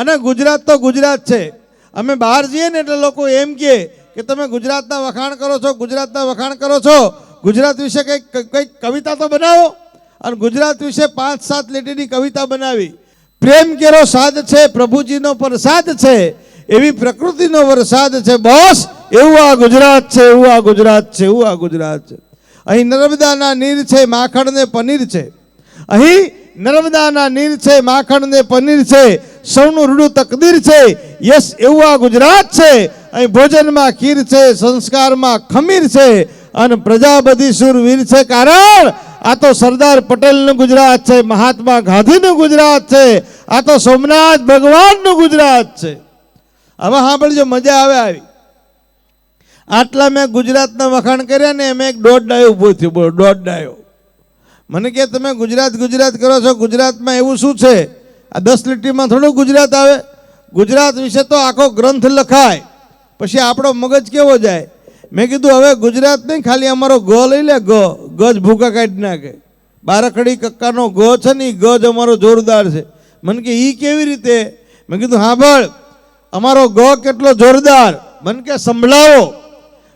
અને ગુજરાત તો ગુજરાત છે. અમે બહાર જઈએ ને એટલે લોકો એમ કહે કે તમે ગુજરાતના વખાણ કરો છો, ગુજરાતના વખાણ કરો છો. ગુજરાત વિશે કંઈક કંઈક કવિતા તો બનાવો. અને ગુજરાત વિશે પાંચ, સાત લીટીની કવિતા બનાવી. પ્રેમ કેરો સાદ છે, પ્રભુજીનો પ્રસાદ છે, એવી પ્રકૃતિનો વરસાદ છે. બોસ એવું આ ગુજરાત છે, એવું આ ગુજરાત છે, એવું આ ગુજરાત છે. અહીં નર્મદાના નીર છે માખણ ને પનીર છે. અહીં નર્મદાના નીર છે માખણ ને પનીર છે. સૌનું રૂડું તકદીર છે. યસ એવું આ ગુજરાત છે. અહીં ભોજનમાં ખીર છે, સંસ્કારમાં ખમીર છે અને પ્રજા બધી સુરવીર છે. કારણ આ તો સરદાર પટેલનું ગુજરાત છે, મહાત્મા ગાંધીનું ગુજરાત છે, આ તો સોમનાથ ભગવાનનું ગુજરાત છે. હવે સાંભળજો, મજા આવે આવી. આટલા મેં ગુજરાતના વખાણ કર્યા ને એમ એક દોઢ ડાયો ઊભો થયો, દોઢ ડાયો. મને કે, તમે ગુજરાત ગુજરાત કરો છો, ગુજરાતમાં એવું શું છે? આ દસ લીટીમાં થોડું ગુજરાત આવે. ગુજરાત વિશે તો આખો ગ્રંથ લખાય. પછી આપણો મગજ કેવો જાય? મેં કીધું, હવે ગુજરાત નહીં, ખાલી અમારો ગ લઈ લે, ગ. ગજ ભૂકા કાઢી નાખે. બારકડી કક્કાનો ગ છે ને ઈ ગજ અમારો જોરદાર છે. મને કે, ઈ કેવી રીતે? મેં કીધું, હા બળ અમારો ગ કેટલો જોરદાર. મને કે, સંભળાવો.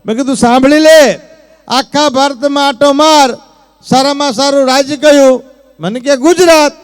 મેં કીધું, સાંભળી લે. આખા ભારતમાં આટો માર. સારામાં સારું રાજ્ય કયું? મને કે, ગુજરાત.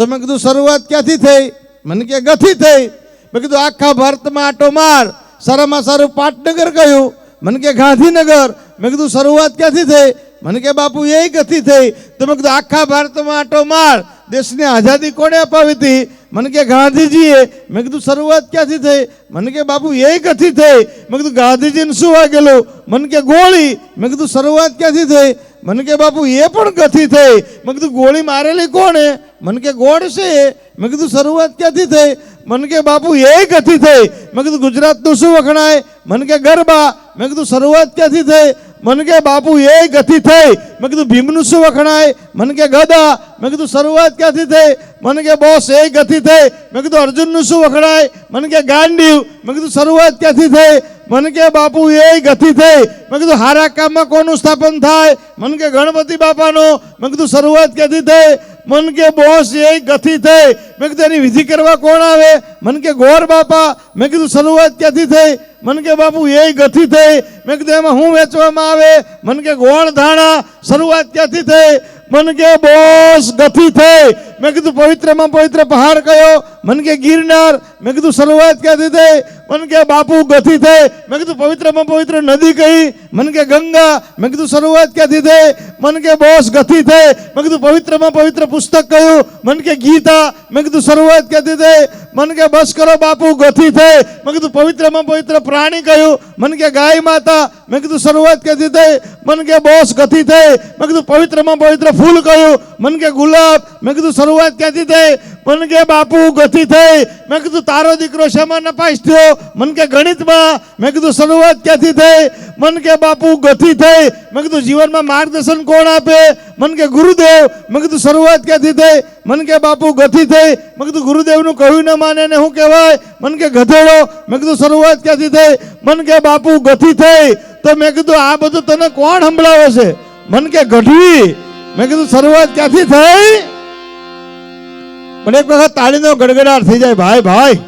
તો મેં કીધું, શરૂઆત ક્યાંથી થઈ? મને કે ગથી થઈ. મેં કીધું, આખા ભારતમાં આટો માર. સારામાં સારું પાટનગર કહ્યું મને કે, ગાંધીનગર. મેં કીધું, શરૂઆત ક્યાંથી થઈ? મને કે, બાપુ, એ ગતિ થઈ. તો મેં કીધું, આખા ભારતમાં આટો માર. દેશને આઝાદી કોણે અપાવી હતી? મને કે, ગાંધીજીએ. મેં કીધું, શરૂઆત ક્યાંથી થઈ? મને કે, બાપુ, એ ગતિ થઈ. મેં કીધું, ગાંધીજીને શું વાગેલું? મને કે, ગોળી. મેં કીધું, શરૂઆત ક્યાંથી થઈ? મને કે, બાપુ, એ પણ ગથી થઈ? મેં કીધું, ગોળી મારેલી કોણે? મને કે, ગોળ છે. મેં કીધું, શરૂઆત ક્યાંથી થઈ? મને કે, બાપુ, એ ગતિ થઈ? મેં કીધું, ગુજરાતનું શું વખણાય? મને કે, ગરબા. મેં કીધું, શરૂઆત ક્યાંથી થઈ? મને કે, બાપુ, એ ગતિ થઈ. મેં કીધું, ભીમનું શું વખણાય? મને કે, ગદા. મેં કીધું, શરૂઆત ક્યાંથી થઈ? મને કે, બોસ, એ ગતિ થઈ. મેં કીધું, અર્જુનનું શું વખણાય? મને કે ગાંડીવ મેં કીધું, શરૂઆત ક્યાંથી થઈ? મને કે, બાપુ, એ ગતિ થઈ. મેં કીધું, હારા કામમાં કોનું સ્થાપન થાય? મને કે, ગણપતિ બાપાનું. મેં કીધું, શરૂઆત ક્યાંથી થઈ? મન કે બોસ એ ગતિ થઈ. મેં કીધું, એની વિધિ કરવા કોણ આવે? મન કે, ગોર બાપા. મેં કીધું, શરૂઆત ક્યાંથી થઈ? મન કે, બાપુ, એ ગતિ થઈ. મેં કીધું, એમાં શું વેચવામાં આવે? મન કે, ગોળ ધાણા. શરૂઆત ક્યાંથી થઈ? મન કે, બોસ ગતિ થઈ. મેં કીધું, પવિત્રમાં પવિત્ર પહાડ કયો? મન કે, ગિરનાર. મેં કીધું, શરૂઆત ક્યાંથી થઈ? મન કે બાપુ ગતિ થઈ મેં કીધું પવિત્રમાં પવિત્ર નદી કઈ મન કે ગંગા મેં કીધું શરૂઆત ક્યાંથી થઈ મન કે બોસ ગતિ થઈ મેં કીધું પવિત્રમાં પવિત્ર પુસ્તક કયું મન કે ગીતા મેં કીધું શરૂઆત ક્યાંથી થઈ મન કે બસ કરો બાપુ ગતિ થઈ મેં કીધું પવિત્રમાં પવિત્ર પ્રાણી કયું મન કે ગાય માતા મેં કીધું શરૂઆત ક્યાંથી થઈ મન કે બોસ ગતિ થઈ મેં કીધું પવિત્રમાં પવિત્ર ફૂલ કયું મન કે ગુલાબ મેં કીધું શરૂઆત ક્યાંથી થઈ મન કે બાપુ ગતિ થઈ મેં કીધું તારો દીકરો શેમાં નપાસ થયો મન કે ગણિતમાં? મેં કીધું, શરૂઆત ક્યાંથી થઈ? મન કે બાપુ ગતિ થઈ. મેં કીધું, જીવનમાં માર્ગદર્શન કોણ આપે? મન કે ગુરુદેવ. મેં કીધું, શરૂઆત ક્યાંથી થઈ? મન કે બાપુ ગતિ થઈ. મેં કીધું, ગુરુદેવનું કહ્યું ન માને ને શું કહેવાય? મન કે ગધેડો. મેં કીધું, શરૂઆત ક્યાંથી થઈ? મન કે બાપુ ગતિ થઈ. તો મેં કીધું, આ બધું તને કોણ સંભળાવે છે? મન કે ગઢવી. મેં કીધું, શરૂઆત ક્યાંથી થઈ? પણ એક વખત તાળીનો ગડગડાટ થઈ જાય. ભાઈ ભાઈ.